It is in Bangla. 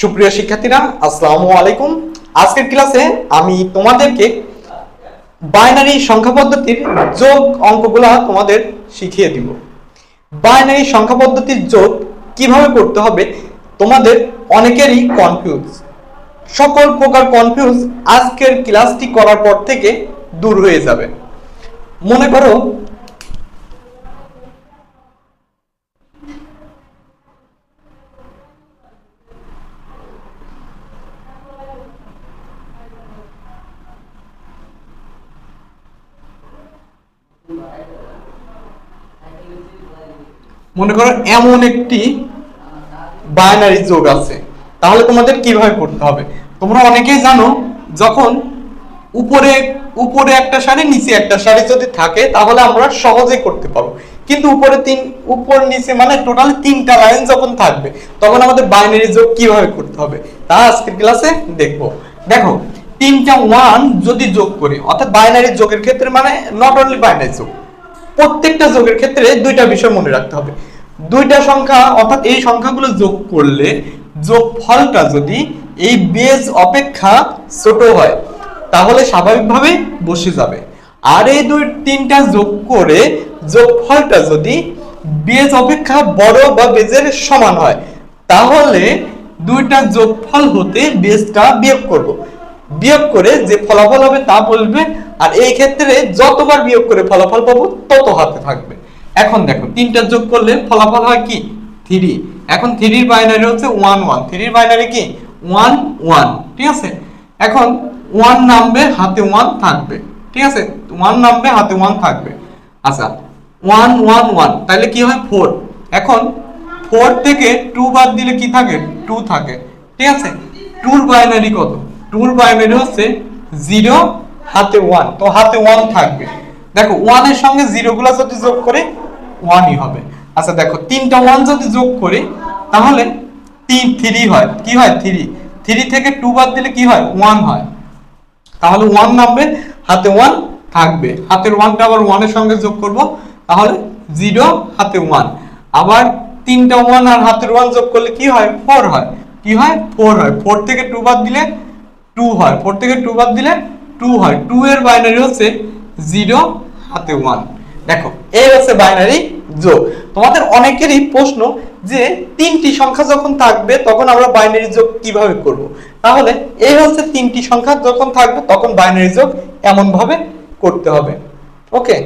সুপ্রিয় শিক্ষার্থীরা, আসসালামু আলাইকুম। আজকের ক্লাসে আমি তোমাদেরকে বাইনারি সংখ্যা পদ্ধতির যোগ অঙ্কগুলা তোমাদের শিখিয়ে দিব। বাইনারি সংখ্যা পদ্ধতির যোগ কীভাবে করতে হবে, তোমাদের অনেকেরই কনফিউজ সকল প্রকার কনফিউজ আজকের ক্লাসটি করার পর থেকে দূর হয়ে যাবে। মনে করো মনে করো এমন একটি বাইনারি যোগ আছে। তাহলে তোমাদের কীভাবে করতে হবে? তোমরা অনেকেই জানো, যখন উপরে উপরে একটা সারি, নিচে একটা সারি যদি থাকে, তাহলে আমরা সহজেই করতে পারব। কিন্তু উপরে তিন, উপর, নিচে মানে টোটাল তিনটা লাইন যখন থাকবে, তখন আমাদের বাইনারি যোগ কীভাবে করতে হবে, তা আজকের ক্লাসে দেখব। দেখো তিনটা ওয়ান যদি যোগ করি, অর্থাৎ বাইনারি যোগের ক্ষেত্রে মানে নট অনলি বাইনারি যোগ, প্রত্যেকটা যোগের ক্ষেত্রে দুইটা বিষয় মনে রাখতে হবে। দুইটা সংখ্যা, অর্থাৎ এই সংখ্যাগুলো যোগ করলে যোগফলটা যদি এই বেজ অপেক্ষা ছোট হয়, তাহলে স্বাভাবিকভাবে বসে যাবে। আর এই দুই, তিনটা যোগ করে যোগফলটা যদি বেজ অপেক্ষা বড় বা বেজের সমান হয়, তাহলে দুইটা যোগফল হতে বেজটা বিয়োগ করব। বিয়োগ করে যে ফলাফল হবে তা বলবে। আর এই ক্ষেত্রে যতবার বিয়োগ করে ফলাফল পাবো, তত হাতে থাকবে। এখন দেখো, তিনটা যোগ করলে ফলাফল হয় কি? থ্রি এখন থ্রির বাইনারি হচ্ছে ওয়ান ওয়ান থ্রির বাইনারি কি? ওয়ান ওয়ান ঠিক আছে? এখন ওয়ান নামবে, হাতে ওয়ান থাকবে। ঠিক আছে? ওয়ান নামবে, হাতে ওয়ান থাকবে। আচ্ছা ওয়ান ওয়ান ওয়ান তাহলে কি হয়? ফোর এখন ফোর থেকে টু বাদ দিলে কি থাকে? টু থাকে। ঠিক আছে? টুর বাইনারি কত? টুর বাইনারি হচ্ছে জিরো হাতে ওয়ান তো হাতে ওয়ান থাকবে। দেখো ওয়ানের সঙ্গে জিরো গুলা যদি যোগ করে ওয়ানই হবে। আচ্ছা দেখো, তিনটা ওয়ান যদি যোগ করি, তাহলে তিন থ্রি হয়। কি হয়? থ্রি থ্রি থেকে টু বাদ দিলে কি হয়? ওয়ান হয়। তাহলে ওয়ান নামবে, হাতে ওয়ান থাকবে। হাতের ওয়ানটা আবার ওয়ানের সঙ্গে যোগ করব, তাহলে জিরো হাতে ওয়ান আবার তিনটা ওয়ান আর হাতের ওয়ান যোগ করলে কি হয়? ফোর হয়। কি হয়? ফোর হয়। ফোর থেকে টু বাদ দিলে টু হয়। ফোর থেকে টু বাদ দিলে টু হয়। টু এর বাইনারি হচ্ছে জিরো, হাতে ওয়ান দেখো এই হচ্ছে বাইনারি যোগ। তোমাদের অনেকেরই প্রশ্ন যে তিনটি সংখ্যা যখন থাকবে, তখন আমরা বাইনারি যোগ কীভাবে করব? তাহলে এই হচ্ছে তিনটি সংখ্যা যখন থাকবে, তখন বাইনারি যোগ এমন ভাবে করতে হবে। ওকে